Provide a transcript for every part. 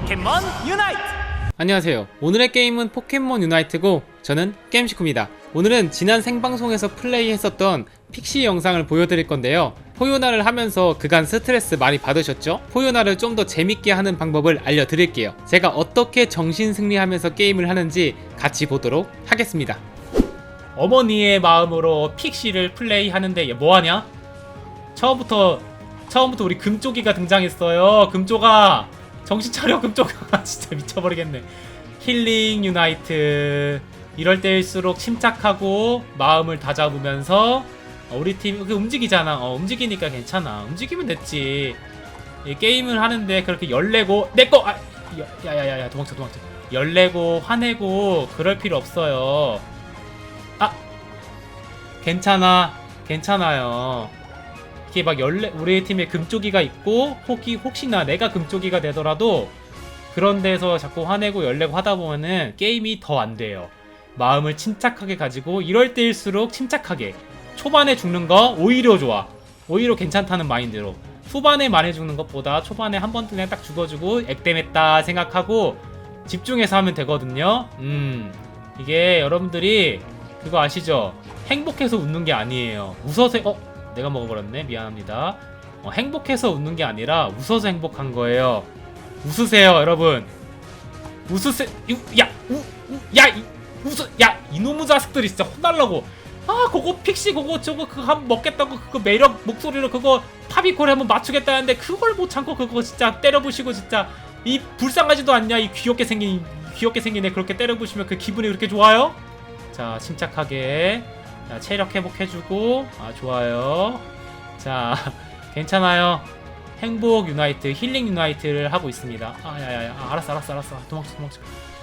포켓몬 유나이트 안녕하세요. 오늘의 게임은 포켓몬 유나이트고 저는 게임식구입니다. 오늘은 지난 생방송에서 플레이했었던 픽시 영상을 보여드릴 건데요. 포요나를 하면서 그간 스트레스 많이 받으셨죠? 포요나를 좀 더 재밌게 하는 방법을 알려드릴게요. 제가 어떻게 정신 승리하면서 게임을 하는지 같이 보도록 하겠습니다. 어머니의 마음으로 픽시를 플레이하는데 얘 뭐하냐? 처음부터 처음부터 우리 금쪽이가 등장했어요. 금쪽아 정신 차려 금쪽아 진짜 미쳐버리겠네. 힐링 유나이트 이럴 때일수록 침착하고 마음을 다잡으면서 어, 우리 팀그 움직이잖아. 어, 움직이니까 괜찮아. 움직이면 됐지. 이 게임을 하는데 그렇게 열내고 내꺼 아, 야야야야 도망쳐 도망쳐. 열내고 화내고 그럴 필요 없어요. 아 괜찮아 괜찮아요. 이게 막 열레 우리 팀에 금쪽이가 있고 혹이 혹시나 내가 금쪽이가 되더라도 그런 데서 자꾸 화내고 열내고 하다 보면은 게임이 더 안 돼요. 마음을 침착하게 가지고 이럴 때일수록 침착하게 초반에 죽는 거 오히려 좋아. 오히려 괜찮다는 마인드로 후반에 많이 죽는 것보다 초반에 한 번 그냥 딱 죽어주고 액땜했다 생각하고 집중해서 하면 되거든요. 음 이게 여러분들이 그거 아시죠? 행복해서 웃는 게 아니에요. 웃어서 어 내가 먹어버렸네 미안합니다. 어, 행복해서 웃는 게 아니라 웃어서 행복한 거예요. 웃으세요 여러분. 웃으세 야우야 웃어 야 이놈의 자식들이 진짜 혼날라고. 아 그거 픽시 그거 저거 그거 한 먹겠다고 그거 매력 목소리로 그거 파비콜 한번 맞추겠다는데 그걸 못 참고 그거 진짜 때려부시고 진짜 이 불쌍하지도 않냐 이 귀엽게 생긴 귀엽게 생긴 애 그렇게 때려부시면 그 기분이 그렇게 좋아요? 자 침착하게 자, 체력 회복해주고 아 좋아요. 자 괜찮아요. 행복 유나이트 힐링 유나이트를 하고 있습니다. 아 야야야 아, 알았어 알았어 알았어. 도망쳐 도망쳐.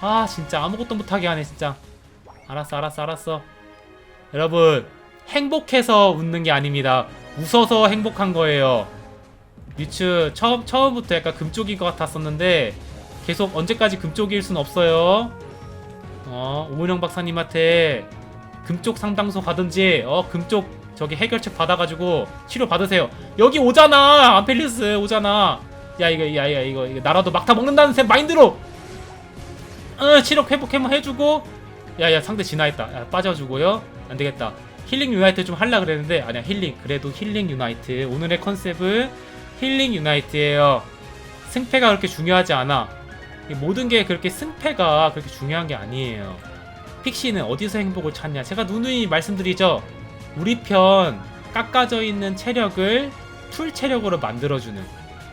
아 진짜 아무것도 못하게 하네 진짜. 알았어 알았어 알았어. 여러분 행복해서 웃는 게 아닙니다. 웃어서 행복한 거예요. 뮤츠 처음, 처음부터 약간 금쪽인 것 같았었는데 계속 언제까지 금쪽일 순 없어요. 어 오문영 박사님한테 금쪽 상담소 가든지 어 금쪽 저기 해결책 받아가지고 치료 받으세요. 여기 오잖아 암펠리스 오잖아. 야 이거 야야 이거 이거 나라도 막타 먹는다는 셈 마인드로. 어 치료 회복 한번 해주고 야야 상대 진화했다. 야, 빠져주고요. 안 되겠다. 힐링 유나이트 좀 할라 그랬는데 아니야 힐링 그래도 힐링 유나이트 오늘의 컨셉은 힐링 유나이트예요. 승패가 그렇게 중요하지 않아. 이 모든 게 그렇게 승패가 그렇게 중요한 게 아니에요. 픽시는 어디서 행복을 찾냐? 제가 누누이 말씀드리죠. 우리 편 깎아져 있는 체력을 풀 체력으로 만들어주는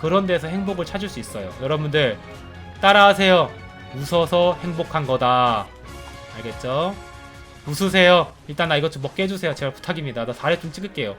그런 데서 행복을 찾을 수 있어요. 여러분들 따라하세요. 웃어서 행복한 거다. 알겠죠? 웃으세요. 일단 나 이것 좀 먹게 해주세요. 제발 부탁입니다. 나 다리 좀 찍을게요.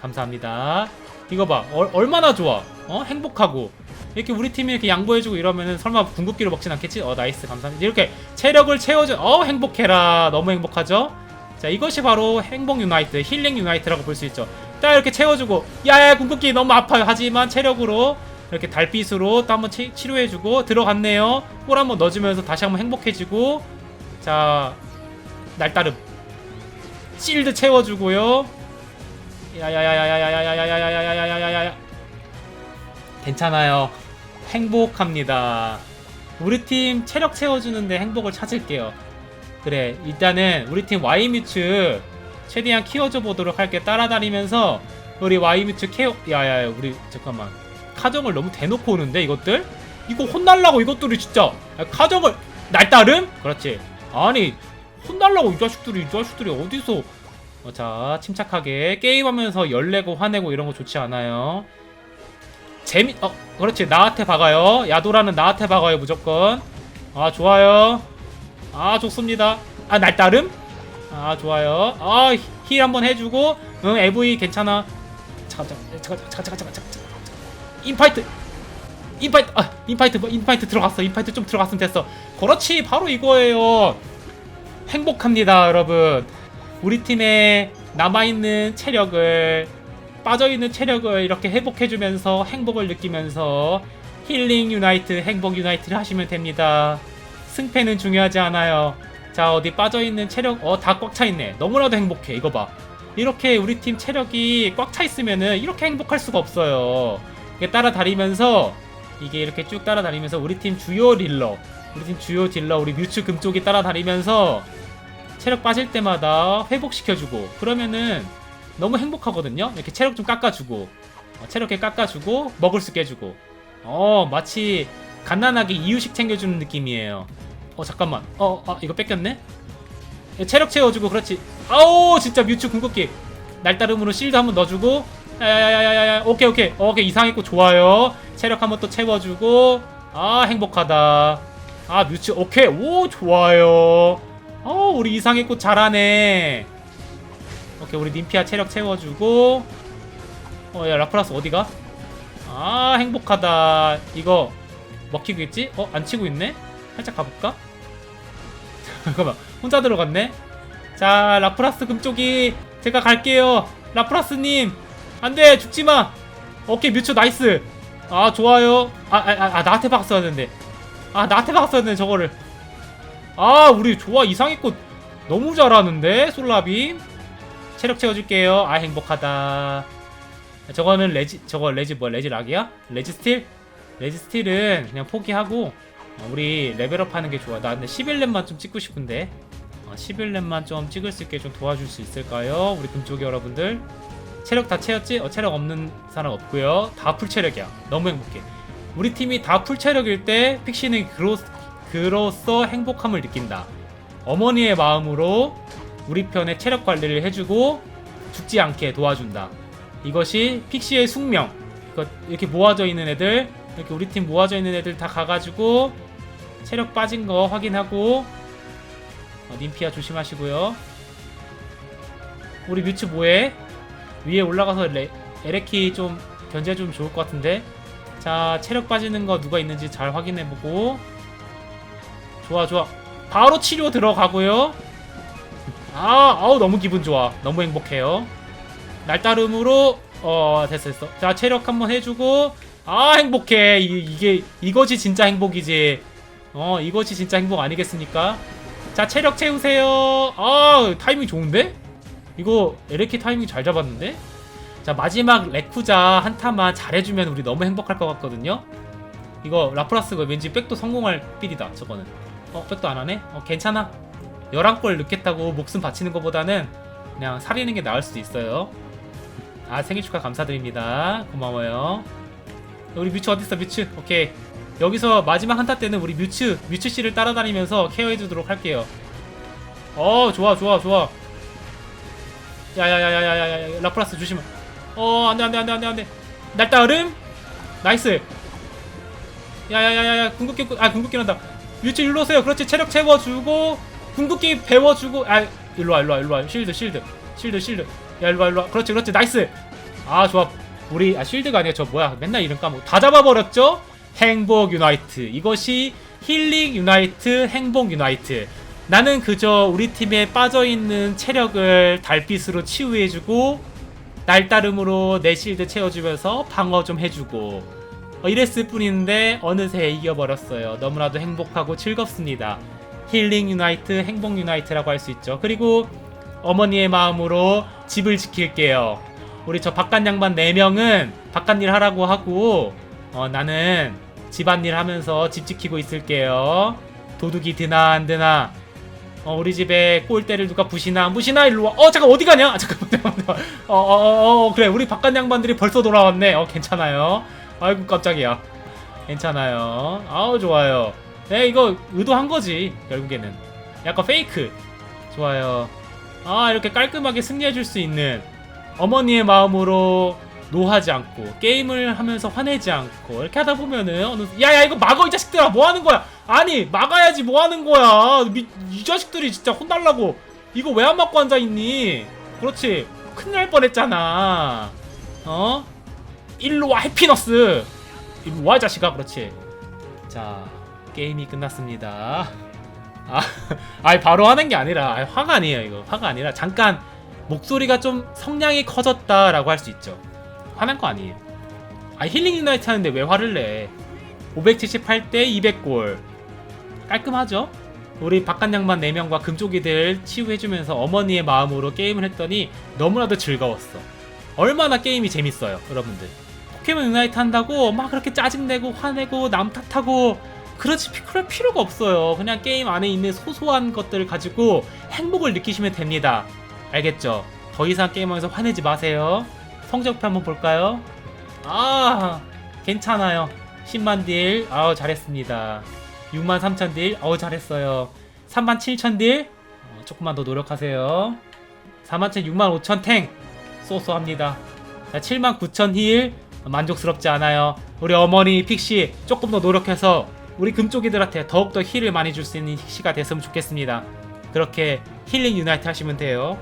감사합니다. 이거 봐. 얼, 얼마나 좋아. 어? 행복하고. 이렇게 우리 팀이 이렇게 양보해주고 이러면은 설마 궁극기로 먹진 않겠지? 어 나이스 감사합니다. 이렇게 체력을 채워줘. 어 행복해라. 너무 행복하죠? 자 이것이 바로 행복 유나이트, 힐링 유나이트라고 볼 수 있죠. 딱 이렇게 채워주고 야야 궁극기 너무 아파요. 하지만 체력으로 이렇게 달빛으로 또 한번 치, 치료해주고 들어갔네요. 볼 한번 넣어주면서 다시 한번 행복해지고 자 날따름 실드 채워주고요. 야야야야야야야야야야야야야야야야 괜찮아요. 행복합니다. 우리 팀 체력 채워주는데 행복을 찾을게요. 그래, 일단은 우리 팀 와이뮤츠 최대한 키워줘 보도록 할게. 따라다니면서 우리 와이뮤츠 케어. 야야야, 우리 잠깐만. 카정을 너무 대놓고 오는데 이것들? 이거 혼날라고 이것들이 진짜. 야, 카정을 날 따름? 그렇지. 아니 혼날라고 이 자식들이 이 자식들이 어디서? 어, 자 침착하게 게임하면서 열내고 화내고 이런 거 좋지 않아요. 재미 어 그렇지. 나한테 박아요. 야도라는 나한테 박아요 무조건. 아 좋아요. 아 좋습니다. 아 날 따름? 아 좋아요. 아힐 한번 해주고. 응 AV 괜찮아. 잠깐 잠깐 잠깐 잠깐 잠깐 잠깐 잠깐 인파이트. 인파이트 아 인파이트 뭐 인파이트 들어갔어. 인파이트 좀 들어갔으면 됐어. 그렇지. 바로 이거예요. 행복합니다 여러분. 우리 팀에 남아있는 체력을 빠져있는 체력을 이렇게 회복해주면서 행복을 느끼면서 힐링 유나이트, 행복 유나이트를 하시면 됩니다. 승패는 중요하지 않아요. 자, 어디 빠져있는 체력, 어, 다 꽉 차있네. 너무나도 행복해. 이거 봐. 이렇게 우리 팀 체력이 꽉 차 있으면은 이렇게 행복할 수가 없어요. 이게 따라다니면서 이게 이렇게 쭉 따라다니면서 우리 팀 주요 딜러 우리 팀 주요 딜러 우리 뮤츠 금쪽이 따라다니면서 체력 빠질 때마다 회복시켜주고 그러면은 너무 행복하거든요. 이렇게 체력 좀 깎아주고 어, 체력 게 깎아주고 먹을 수 깨주고. 어 마치 간단하게 이유식 챙겨주는 느낌이에요. 어 잠깐만. 어 아, 이거 뺏겼네? 체력 채워주고 그렇지. 아우 진짜 뮤츠 궁극기. 날따름으로 실드 한번 넣어주고. 야야야야야야. 오케이 오케이. 어, 오케이. 이상했고 좋아요. 체력 한번 또 채워주고. 아 행복하다. 아 뮤츠. 오케이. 오 좋아요. 어 우리 이상했고 잘하네 오케이 우리 님피아 체력 채워주고. 어야 라프라스 어디가? 아 행복하다. 이거 먹히겠지? 어 안 치고 있네? 살짝 가볼까? 잠깐만 혼자 들어갔네? 자 라프라스 금쪽이 제가 갈게요. 라프라스님 안돼 죽지마. 오케이 뮤츠 나이스. 아 좋아요. 아, 아, 아, 아 나한테 박았어야 되는데. 아 나한테 박았어야 되는데 저거를. 아 우리 좋아 이상했고 너무 잘하는데 솔라빔 체력 채워줄게요. 아 행복하다. 저거는 레지 저거 레지 뭐야 레지 락이야? 레지 스틸? 레지 스틸은 그냥 포기하고 어, 우리 레벨업 하는 게 좋아. 나 근데 11렙만 좀 찍고 싶은데. 어, 11렙만 좀 찍을 수 있게 좀 도와줄 수 있을까요? 우리 금쪽이 여러분들. 체력 다 채웠지? 어, 체력 없는 사람 없고요. 다 풀 체력이야. 너무 행복해. 우리 팀이 다 풀 체력일 때 픽시는 그로, 그로써 행복함을 느낀다. 어머니의 마음으로 우리 편의 체력 관리를 해주고 죽지 않게 도와준다. 이것이 픽시의 숙명. 이렇게 모아져 있는 애들 이렇게 우리 팀 모아져 있는 애들 다 가가지고 체력 빠진 거 확인하고 어, 님피아 조심하시고요. 우리 뮤츠 뭐해? 위에 올라가서 레, 에레키 좀 견제 좀 좋을 것 같은데? 자 체력 빠지는 거 누가 있는지 잘 확인해보고. 좋아 좋아. 바로 치료 들어가고요 아 아우 너무 기분 좋아. 너무 행복해요. 날따름으로 어 됐어 됐어. 자 체력 한번 해주고. 아 행복해. 이, 이게 이것이 진짜 행복이지. 어 이것이 진짜 행복 아니겠습니까? 자 체력 채우세요. 아 타이밍 좋은데? 이거 에레키 타이밍 잘 잡았는데? 자 마지막 레쿠자 한타만 잘해주면 우리 너무 행복할 것 같거든요. 이거 라프라스가 왠지 백도 성공할 필이다 저거는. 어 백도 안 하네? 어 괜찮아 11골 넣겠다고 목숨 바치는 것보다는 그냥 살리는 게 나을 수도 있어요 아 생일 축하 감사드립니다 고마워요 우리 뮤츠 어딨어 뮤츠 오케이 여기서 마지막 한타 때는 우리 뮤츠 뮤츠 씨를 따라다니면서 케어해주도록 할게요 어 좋아 좋아 좋아 야야야야야야 라프라스 조심해 어 안돼 안돼 안돼 안돼 안돼 날따름 나이스 야야야야야 궁극기 아 궁극기 난다 뮤츠 일로 오세요 그렇지 체력 채워주고 궁극기 배워주고 아 일로와 일로와 일로와. 실드 실드. 실드 실드. 야 일로와 일로와. 그렇지 그렇지. 나이스. 아 좋아. 우리 아 실드가 아니야 저 뭐야? 맨날 이름 까먹고 다 잡아버렸죠? 행복 유나이트. 이것이 힐링 유나이트 행복 유나이트. 나는 그저 우리 팀에 빠져있는 체력을 달빛으로 치유해주고 날따름으로 내 실드 채워주면서 방어 좀 해주고. 어, 이랬을 뿐인데 어느새 이겨버렸어요. 너무나도 행복하고 즐겁습니다 힐링 유나이트 행복 유나이트라고 할 수 있죠 그리고 어머니의 마음으로 집을 지킬게요 우리 저 바깥 양반 4명은 바깥 일 하라고 하고 어, 나는 집안일 하면서 집 지키고 있을게요 도둑이 드나 안 드나 어, 우리 집에 꼴대를 누가 부시나 안 부시나 일로 와. 어 잠깐 어디 가냐? 아, 잠깐만 잠깐만. 어어어 어, 어, 그래 우리 바깥 양반들이 벌써 돌아왔네. 어 괜찮아요. 아이고 깜짝이야. 괜찮아요. 아우 좋아요. 네 이거 의도한 거지 결국에는. 약간 페이크. 좋아요. 아 이렇게 깔끔하게 승리해 줄 수 있는 어머니의 마음으로 노하지 않고 게임을 하면서 화내지 않고 이렇게 하다 보면은 어느 야야 이거 막어 이 자식들아! 뭐 하는 거야? 아니 막아야지 뭐 하는 거야? 미, 이 자식들이 진짜 혼달라고. 이거 왜 안 맞고 앉아 있니? 그렇지. 큰일 날 뻔했잖아. 어? 일로 와 해피너스! 일로 와이 자식아. 그렇지. 자 게임이 끝났습니다 아 아니 바로 하는 게 아니라 아니, 화가 아니에요 이거 화가 아니라 잠깐 목소리가 좀 성량이 커졌다라고 할 수 있죠 화난 거 아니에요. 아 힐링 유나이트 하는데 왜 화를 내? 578대 200골 깔끔하죠? 우리 바깥 양반 4명과 금쪽이들 치유해주면서 어머니의 마음으로 게임을 했더니 너무나도 즐거웠어. 얼마나 게임이 재밌어요, 여러분들. 포켓몬 유나이트 한다고 막 그렇게 짜증내고 화내고 남 탓하고 그렇지 피- 그럴 필요가 없어요. 그냥 게임 안에 있는 소소한 것들을 가지고 행복을 느끼시면 됩니다. 알겠죠? 더 이상 게임하면서 화내지 마세요. 성적표 한번 볼까요? 아, 괜찮아요. 10만 딜, 아우 잘했습니다. 6만 3천 딜, 어우 잘했어요. 3만 7천 딜, 어, 조금만 더 노력하세요. 4만 7, 6만 5천 탱, 쏘쏘합니다. 자, 7만 9천 힐, 만족스럽지 않아요. 우리 어머니 픽시 조금 더 노력해서 우리 금쪽이들한테 더욱더 힐을 많이 줄 수 있는 픽시가 됐으면 좋겠습니다. 그렇게 힐링 유나이트 하시면 돼요.